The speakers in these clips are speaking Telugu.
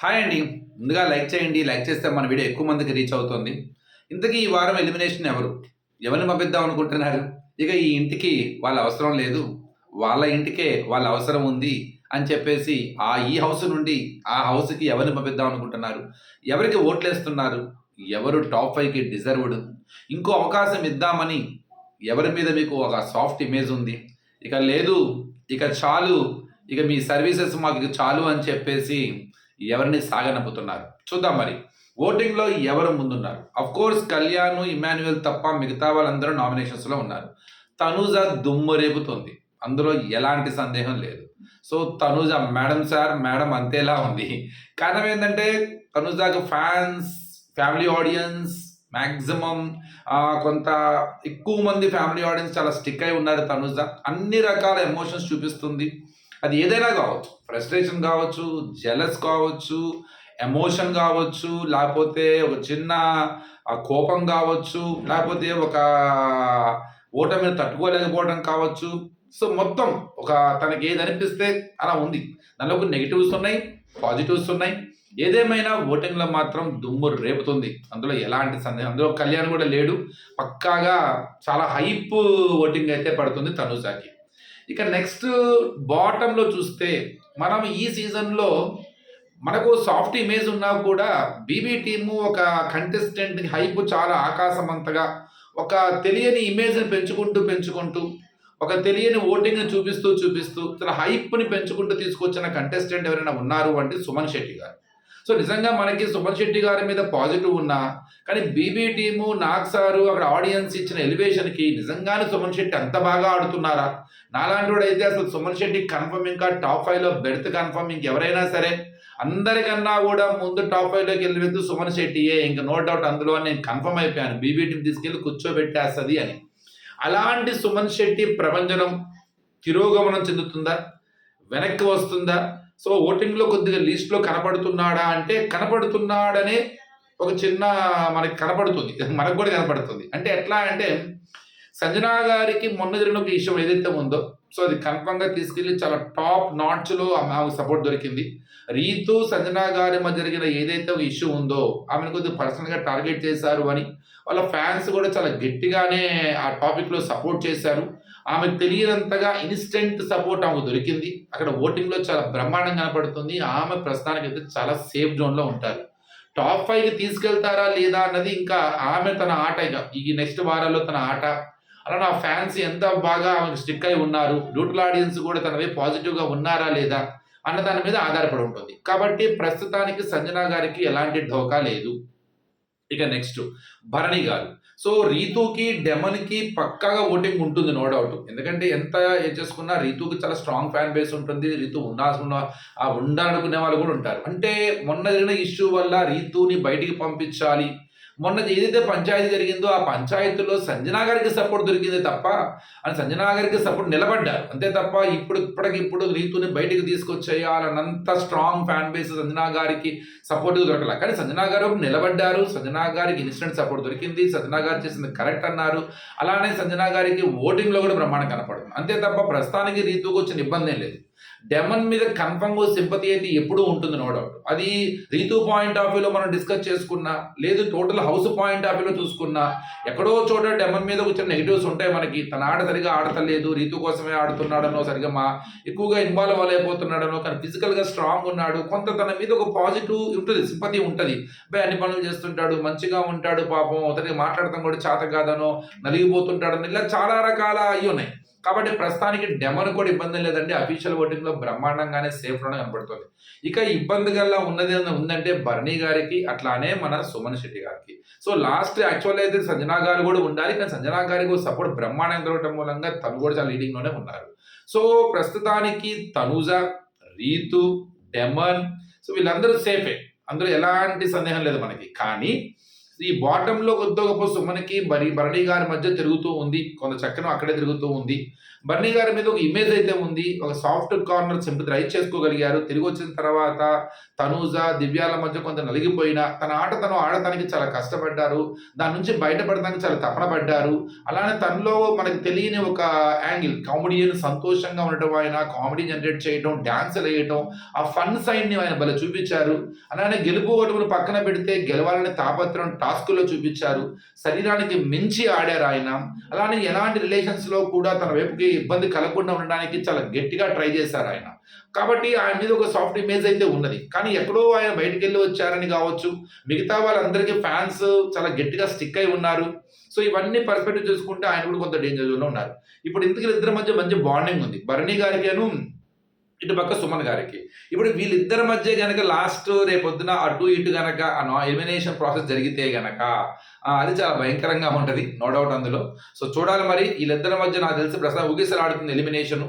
హాయ్ అండి. ముందుగా లైక్ చేయండి. లైక్ చేస్తే మన వీడియో ఎక్కువ మందికి రీచ్ అవుతుంది. ఇంతకీ ఈ వారం ఎలిమినేషన్ ఎవరు? ఎవరిని పంపిద్దాం అనుకుంటున్నారు? ఇక ఈ ఇంటికి వాళ్ళ అవసరం లేదు. వాళ్ళ ఇంటికే వాళ్ళ అవసరం ఉంది అని చెప్పేసి ఆ ఈ హౌస్ నుండి ఆ హౌస్కి ఎవరిని పంపిద్దాం అనుకుంటున్నారు? ఎవరికి ఓట్లేస్తున్నారు? ఎవరు టాప్ ఫైవ్కి డిజర్వ్డ్ ఇంకో అవకాశం ఇద్దామని ఎవరి మీద మీకు ఒక సాఫ్ట్ ఇమేజ్ ఉంది? ఇక లేదు. ఇక చాలు. ఇక మీ సర్వీసెస్ మాకు చాలు అని చెప్పేసి ఎవరిని సాగనంపుతున్నారు? చూద్దాం మరి. ఓటింగ్లో ఎవరు ముందున్నారు? అఫ్ కోర్స్ కళ్యాణ్ ఇమాన్యుయల్ తప్ప మిగతా వాళ్ళందరూ నామినేషన్స్లో ఉన్నారు. తనూజ దుమ్ము రేపుతుంది. అందులో ఎలాంటి సందేహం లేదు. So Tanuja madam sir madam అంతేలా ఉంది. కారణం ఏంటంటే తనూజకు ఫ్యాన్స్ ఫ్యామిలీ ఆడియన్స్ మ్యాక్సిమం కొంత ఎక్కువ మంది ఫ్యామిలీ ఆడియన్స్ చాలా స్టిక్ అయి ఉన్నారు తనుజ. అన్ని రకాల ఎమోషన్స్ చూపిస్తుంది. అది ఏదైనా కావచ్చు. ఫ్రస్ట్రేషన్ కావచ్చు జెలస్ కావచ్చు ఎమోషన్ కావచ్చు లేకపోతే ఒక చిన్న కోపం కావచ్చు లేకపోతే ఒక ఓటమిని తట్టుకోలేకపోవడం కావచ్చు. సో మొత్తం ఒక తనకి ఏది అనిపిస్తే అలా ఉంది. దానిలో నెగిటివ్స్ ఉన్నాయి పాజిటివ్స్ ఉన్నాయి. ఏదేమైనా ఓటింగ్లో మాత్రం దుమ్ము రేపుతుంది. అందులో ఎలాంటి సందేహం? అందులో కళ్యాణ్ కూడా లేడు. పక్కాగా చాలా హైప్ ఓటింగ్ అయితే పడుతుంది తనుజాకి ఇక నెక్స్ట్ బాటంలో చూస్తే మనం ఈ సీజన్లో మనకు సాఫ్ట్ ఇమేజ్ ఉన్నా కూడా బీబీ టీము ఒక కంటెస్టెంట్ హైప్ చాలా ఆకాశమంతగా ఒక తెలియని ఇమేజ్ని పెంచుకుంటూ పెంచుకుంటూ ఒక తెలియని ఓటింగ్ని చూపిస్తూ చూపిస్తూ చాలా హైప్ని పెంచుకుంటూ తీసుకొచ్చిన కంటెస్టెంట్ ఎవరైనా ఉన్నారు అంటే సుమన్ శెట్టి గారు. సో నిజంగా మనకి సుమన్ శెట్టి గారి మీద పాజిటివ్ ఉన్నా కానీ బీబీ టీము నాగ్ సారు అక్కడ ఆడియన్స్ ఇచ్చిన ఎలివేషన్కి నిజంగానే సుమన్ శెట్టి అంత బాగా ఆడుతున్నారా? నాలాంటి వాడు అయితే అసలు సుమన్ శెట్టి కన్ఫర్మ్ ఇంకా టాప్ ఫైవ్లో బెర్త్ కన్ఫర్మ్ ఇంకెవరైనా సరే అందరికన్నా కూడా ముందు టాప్ ఫైవ్లోకి వెళ్ళి వెళ్తూ సుమన్ శెట్టియే. ఇంకా నో డౌట్ అందులో నేను కన్ఫర్మ్ అయిపోయాను. బీబీ టీం తీసుకెళ్ళి కూర్చోబెట్టేస్తుంది అని. అలాంటి సుమన్ శెట్టి ప్రభంజనం తిరోగమనం చెందుతుందా? వెనక్కి వస్తుందా? సో ఓటింగ్లో కొద్దిగా లిస్ట్లో కనపడుతున్నాడా అంటే కనపడుతున్నాడనే ఒక చిన్న మనకి కనపడుతుంది మనకు కూడా కనపడుతుంది అంటే ఎట్లా అంటే సంజనా గారికి మొన్న జరిగిన ఒక విషయం ఏదైతే ఉందో సో అది కన్ఫర్మ్గా తీసుకెళ్ళి తీసుకెళ్ళి చాలా టాప్ నాట్స్లో ఆమెకు సపోర్ట్ దొరికింది. రీతు సంజనా గారి మధ్య జరిగిన ఏదైతే ఒక ఇష్యూ ఉందో ఆమెను కొద్దిగా పర్సనల్గా టార్గెట్ చేశారు అని వాళ్ళ ఫ్యాన్స్ కూడా చాలా గట్టిగానే ఆ టాపిక్లో సపోర్ట్ చేశారు. ఆమెకు తెలియనంతగా ఇన్స్టెంట్ సపోర్ట్ ఆమెకు దొరికింది. అక్కడ ఓటింగ్లో చాలా బ్రహ్మాండం కనపడుతుంది. ఆమె ప్రస్తుతానికి అయితే చాలా సేఫ్ జోన్లో ఉంటారు. టాప్ ఫైవ్కి తీసుకెళ్తారా లేదా అన్నది ఇంకా ఆమె తన ఆట ఇక. ఈ నెక్స్ట్ వారాల్లో తన ఆట. అలా నా ఫ్యాన్స్ ఎంత బాగా ఆమెకు స్టిక్ అయి ఉన్నారు? న్యూట్రల్ ఆడియన్స్ కూడా తనవి పాజిటివ్గా ఉన్నారా లేదా అన్న దాని మీద ఆధారపడి ఉంటుంది. కాబట్టి ప్రస్తుతానికి సంజనా గారికి ఎలాంటి ఢోకా లేదు. ఇక నెక్స్ట్ భరణి గారు. సో రీతుకి డెమన్కి పక్కాగా ఓటింగ్ ఉంటుంది నో డౌట్. ఎందుకంటే ఎంత ఏం చేసుకున్నా రీతుకి చాలా స్ట్రాంగ్ ఫ్యాన్ బేస్ ఉంటుంది. రీతు ఉండాల్సిన ఆ ఉండాలనుకునే వాళ్ళు కూడా ఉంటారు. అంటే మొన్న జరిగిన ఇష్యూ వల్ల రీతుని బయటికి పంపించాలి. మొన్న ఏదైతే పంచాయతీ జరిగిందో ఆ పంచాయతీలో సంజనా గారికి సపోర్ట్ దొరికింది తప్ప అని సంజనా గారికి సపోర్ట్ నిలబడ్డారు. అంతే తప్ప ఇప్పుడు ఇప్పటికిప్పుడు రీతుని బయటికి తీసుకొచ్చేయాలన్నంత స్ట్రాంగ్ ఫ్యాన్ బేస్ సంజనా గారికి సపోర్ట్ దొరకల. కానీ సంజనా గారు నిలబడ్డారు. సంజనా గారికి ఇన్స్టెంట్ సపోర్ట్ దొరికింది. సంజనా గారు చేసింది కరెక్ట్ అన్నారు. అలానే సంజనా గారికి ఓటింగ్లో కూడా ప్రమాణం కనపడుతుంది అంతే తప్ప ప్రస్తుతానికి రీతుకు వచ్చిన ఇబ్బంది లేదు. డెమన్ మీద కన్ఫర్మ్ సింపతి అయితే ఎప్పుడూ ఉంటుంది నో డౌట్ అది రీతు పాయింట్ ఆఫ్ వ్యూలో మనం డిస్కస్ చేసుకున్నా లేదు టోటల్ హౌస్ పాయింట్ ఆఫ్ వ్యూలో చూసుకున్నా ఎక్కడో చోట డెమన్ మీద వచ్చిన నెగిటివ్స్ ఉంటాయి మనకి. తన ఆట సరిగా ఆడతలేదు రీతు కోసమే ఆడుతున్నాడనో సరిగా మా ఎక్కువగా ఇన్వాల్వ్ అవ్వలేకపోతున్నాడనో కానీ ఫిజికల్గా స్ట్రాంగ్ ఉన్నాడు. కొంత తన మీద ఒక పాజిటివ్ ఉంటుంది సింపతి ఉంటుంది. బై అన్ని పనులు చేస్తుంటాడు మంచిగా ఉంటాడు పాపం. అతనికి మాట్లాడటం కూడా చేత కాదనో నలిగిపోతుంటాడని ఇలా చాలా రకాల అయ్యి ఉన్నాయి. కాబట్టి ప్రస్తుతానికి డెమన్ కూడా ఇబ్బంది లేదండి. అఫీషియల్ ఓటింగ్లో బ్రహ్మాండంగానే సేఫ్లోనే కనబడుతుంది. ఇక ఇబ్బంది గల్లా ఉన్నది ఉందంటే బర్నీ గారికి అట్లానే మన సుమన్ శెట్టి గారికి. సో లాస్ట్ యాక్చువల్ అయితే సంజనా గారు కూడా ఉండాలి. కానీ సంజనా గారికి సపోర్ట్ బ్రహ్మాండం దొరకటం మూలంగా తను కూడా చాలా లీడింగ్లోనే ఉన్నారు. సో ప్రస్తుతానికి తనుజ రీతు డెమన్ సో వీళ్ళందరూ సేఫే. అందులో ఎలాంటి సందేహం లేదు మనకి. కానీ ఈ బాటంలో కొద్ది గొప్ప సుమనకి బరి భరణి గారి మధ్య తిరుగుతూ ఉంది. కొంత చక్రం అక్కడే తిరుగుతూ ఉంది. బర్నీ గారి మీద ఒక ఇమేజ్ అయితే ఉంది. ఒక సాఫ్ట్ కార్నర్ సింపతి రైట్ చేసుకోగలిగారు. తిరిగి వచ్చిన తర్వాత తనూజ దివ్యాల మధ్య కొంత నలిగిపోయిన తన ఆట తను ఆడటానికి చాలా కష్టపడ్డారు. దాని నుంచి బయటపడడానికి చాలా తపన పడ్డారు. అలానే తనలో మనకు తెలియని ఒక యాంగిల్ కామెడియన్ సంతోషంగా ఉండటం ఆయన కామెడీ జనరేట్ చేయడం డాన్స్ వేయటం ఆ ఫన్ సైడ్ని ఆయన భలే చూపించారు. అలానే గెలుపు ఓటములు పక్కన పెడితే గెలవాలనే తాపత్రం టాస్కుల్లో చూపించారు. శరీరానికి మించి ఆడారు ఆయన. అలానే ఎలాంటి రిలేషన్స్లో కూడా తన వైపుకి ఇబ్బంది కలగకుండా ఉండడానికి చాలా గట్టిగా ట్రై చేశారు ఆయన. కాబట్టి ఆయన మీద ఒక సాఫ్ట్ ఇమేజ్ అయితే ఉన్నది. కానీ ఎక్కడో ఆయన బయటికి వెళ్ళి వచ్చారని కావచ్చు మిగతా వాళ్ళందరికీ ఫ్యాన్స్ చాలా గట్టిగా స్టిక్ అయి ఉన్నారు. సో ఇవన్నీ పర్స్పెక్టివ్ చూసుకుంటే ఆయన కూడా కొంత డేంజర్ జోన్లో ఉన్నారు. ఇప్పుడు ఇంతకీ ఇద్దరి మధ్య మంచి బాండింగ్ ఉంది. భరణి గారికేను ఇటు పక్క సుమన్ గారికి. ఇప్పుడు వీళ్ళిద్దరి మధ్య గనక లాస్ట్ రేపొద్దున అటు ఇటు గనక ఎలిమినేషన్ ప్రాసెస్ జరిగితే గనక ఆ, అది చాలా భయంకరంగా ఉంటుంది నో డౌట్ అందులో. సో చూడాలి మరి వీళ్ళిద్దరి మధ్య నాకు తెలిసి ప్రస్తుతం ఊగిసలాడుతుంది ఎలిమినేషన్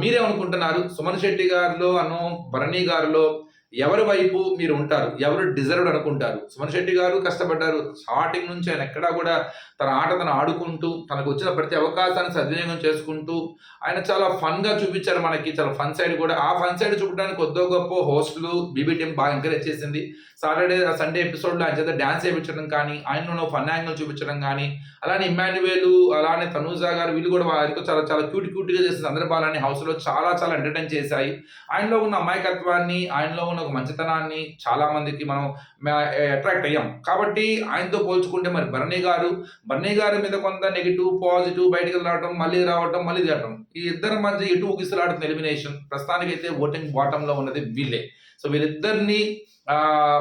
మీరేమనుకుంటున్నారు? సుమన్ శెట్టి గారిలో అను భరణి గారిలో ఎవరి వైపు మీరు ఉంటారు? ఎవరు డిజర్వ్డ్ అనుకుంటారు? సుమన్ శెట్టి గారు కష్టపడ్డారు. స్టార్టింగ్ నుంచి ఆయన ఎక్కడా కూడా తన ఆట తను ఆడుకుంటూ తనకు వచ్చిన ప్రతి అవకాశాన్ని సద్వినియోగం చేసుకుంటూ ఆయన చాలా ఫన్గా చూపించారు మనకి. చాలా ఫన్ సైడ్ కూడా. ఆ ఫన్ సైడ్ చూపడానికి కొద్దో గొప్ప హోస్టులు బీబీ టీం బాగా ఎంకరేజ్ చేసింది. సాటర్డే సండే ఎపిసోడ్లో ఆయన చేత డాన్స్ చేయించడం కానీ ఆయనలో ఫన్ యాంగిల్ చూపించడం కానీ అలానే ఇమాన్యువేలు అలానే తనూజా గారు వీళ్ళు కూడా వారితో చాలా చాలా క్యూట్ క్యూట్గా చేసిన సందర్భాలని హౌస్లో చాలా చాలా ఎంటర్టైన్ చేశాయి. ఆయనలో ఉన్న అమాయకత్వాన్ని ఆయనలో ఉన్న ఒక మంచితనాన్ని చాలా మందికి మనం అట్రాక్ట్ అయ్యాం. కాబట్టి ఆయనతో పోల్చుకుంటే మరి భరణి గారు బన్నీ గారి మీద కొంత నెగిటివ్ పాజిటివ్ బయటకు రావడం మళ్ళీ రావడం మళ్ళీ తిరగడం ఈ ఇద్దరి మధ్య ఎటు ఊగిసలాడుతుంది ఎలిమినేషన్ ప్రస్తుతానికి అయితే ఓటింగ్ బాటంలో ఉన్నది వీళ్ళే. సో వీళ్ళిద్దరిని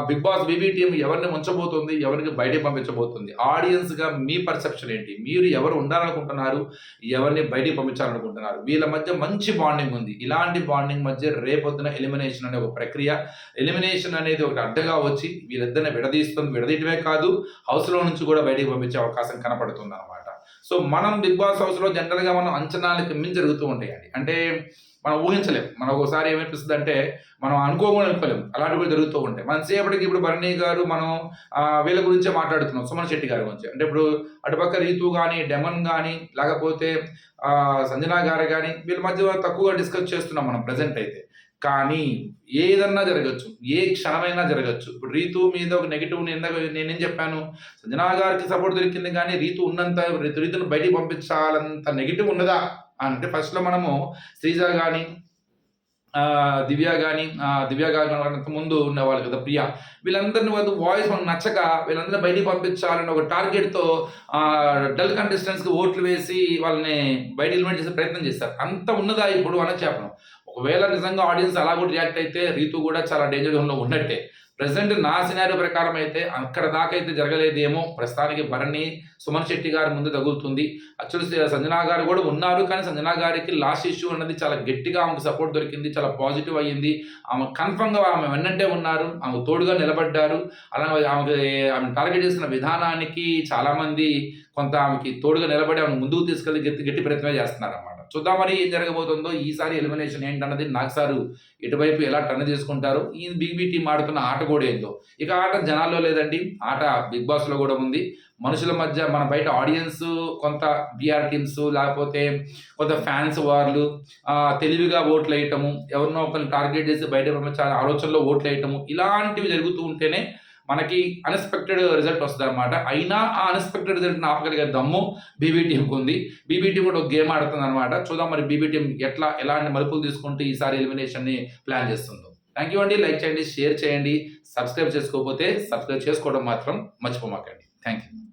బిగ్ బాస్ బీబీ టీం ఎవరిని ఉంచబోతుంది ఎవరికి బయటకు పంపించబోతుంది? ఆడియన్స్గా మీ పర్సెప్షన్ ఏంటి? మీరు ఎవరు ఉండాలనుకుంటున్నారు? ఎవరిని బయటికి పంపించాలనుకుంటున్నారు? వీళ్ళ మధ్య మంచి బాండింగ్ ఉంది. ఇలాంటి బాండింగ్ మధ్య రేపొద్దున ఎలిమినేషన్ అనే ఒక ప్రక్రియ ఎలిమినేషన్ అనేది ఒక అడ్డగా వచ్చి వీళ్ళిద్దరిని విడదీస్తుంది విడదీయటమే కాదు హౌస్లో నుంచి కూడా బయటికి పంపించే అవకాశం కనపడుతుంది అనమాట సో మనం బిగ్ బాస్ హౌస్లో జనరల్గా మనం అంచనాలకు మించి జరుగుతూ ఉంటాయండి. అంటే మనం ఊహించలేం. మనం ఒకసారి ఏమనిపిస్తుంది అంటే మనం అనుకోకుండా అనుకోలేం అలాంటివి కూడా జరుగుతూ ఉంటాయి. మన సేపటికి ఇప్పుడు భరణి గారు మనం వీళ్ళ గురించే మాట్లాడుతున్నాం. సుమన్ శెట్టి గారి గురించి. అంటే ఇప్పుడు అటుపక్క రీతు కానీ డెమన్ కానీ లేకపోతే సంజనా గారు కానీ వీళ్ళ మధ్య తక్కువగా డిస్కస్ చేస్తున్నాం మనం ప్రజెంట్ అయితే. కానీ ఏదన్నా జరగచ్చు ఏ క్షణమైనా జరగచ్చు. ఇప్పుడు రీతు మీద ఒక నెగిటివ్ ఇందాక నేనేం చెప్పాను? సంజనా గారికి సపోర్ట్ దొరికింది కానీ రీతు ఉన్నంత రీతును బయటికి పంపించాలంత నెగిటివ్ ఉన్నదా? అంటే ఫస్ట్లో మనము శ్రీజ కానీ దివ్య కానీ దివ్య గారి అంత ముందు ఉన్నవాళ్ళు కదా ప్రియ. వీళ్ళందరిని వాళ్ళు వాయిస్ మనకు నచ్చక వీళ్ళందరినీ బయటికి పంపించాలని ఒక టార్గెట్తో డల్ కంటెస్టెంట్స్కి ఓట్లు వేసి వాళ్ళని బయట ఎలిమెంట్ చేసే ప్రయత్నం చేస్తారు. అంత ఉన్నదా ఇప్పుడు అని చెప్పడం ఒకవేళ నిజంగా ఆడియన్స్ అలా కూడా రియాక్ట్ అయితే రీతు కూడా చాలా డేంజర్ జోన్లో ఉన్నట్టే. ప్రజెంట్ నా సినారీ ప్రకారం అయితే అక్కడ దాకా అయితే జరగలేదేమో. ప్రస్తుతానికి భరణి సుమన్ శెట్టి గారి ముందు తగులుతుంది. యాక్చువల్లీ సంజనా గారు కూడా ఉన్నారు కానీ సంజనా గారికి లాస్ట్ ఇష్యూ అన్నది చాలా గట్టిగా ఆమెకు సపోర్ట్ దొరికింది. చాలా పాజిటివ్ అయ్యింది. ఆమె కన్ఫర్మ్గా ఆమె వెన్నంటే ఉన్నారు. ఆమె తోడుగా నిలబడ్డారు. అలాగే ఆమె ఆమె టార్గెట్ చేసిన విధానానికి చాలామంది కొంత ఆమెకి తోడుగా నిలబడి ఆమెను ముందుకు తీసుకెళ్ళి గట్టి గట్టి ప్రయత్నం చేస్తున్నారు అన్నమాట చూద్దాం మరి ఏం జరగబోతుందో. ఈసారి ఎలిమినేషన్ ఏంటన్నది నాకు సారు ఎటువైపు ఎలా టర్న్ చేసుకుంటారు ఈ బిగ్ బి టీం ఆడుతున్న ఆట కూడా ఏందో? ఇక ఆట జనాల్లో లేదండి. ఆట బిగ్ బాస్లో కూడా ఉంది. మనుషుల మధ్య మన బయట ఆడియన్స్ కొంత బీఆర్ టీమ్స్ లేకపోతే కొంత ఫ్యాన్స్ వార్లు తెలివిగా ఓట్లు వేయటము ఎవరినో ఒకరిని టార్గెట్ చేసి బయట చాలా ఆలోచనలో ఓట్లు వేయటము ఇలాంటివి జరుగుతూ ఉంటేనే మనకి అన్ఎక్స్పెక్టెడ్ రిజల్ట్ వస్తుంది అనమాట అయినా ఆ అన్ఎక్స్పెక్టెడ్ రిజల్ట్ ఆపగలిగే దమ్ము బీబీ టీంకి ఉంది. బీబీ టీం కూడా ఒక గేమ్ ఆడుతుంది అనమాట చూద్దాం మరి బీబీ టీం ఎట్లా ఎలాంటి మలుపులు తీసుకుంటూ ఈసారి ఎలిమినేషన్ని ప్లాన్ చేస్తుందో. థ్యాంక్ యూ అండి. లైక్ చేయండి షేర్ చేయండి. సబ్స్క్రైబ్ చేసుకోకపోతే సబ్స్క్రైబ్ చేసుకోవడం మాత్రం మర్చిపోమాకండి. Thank you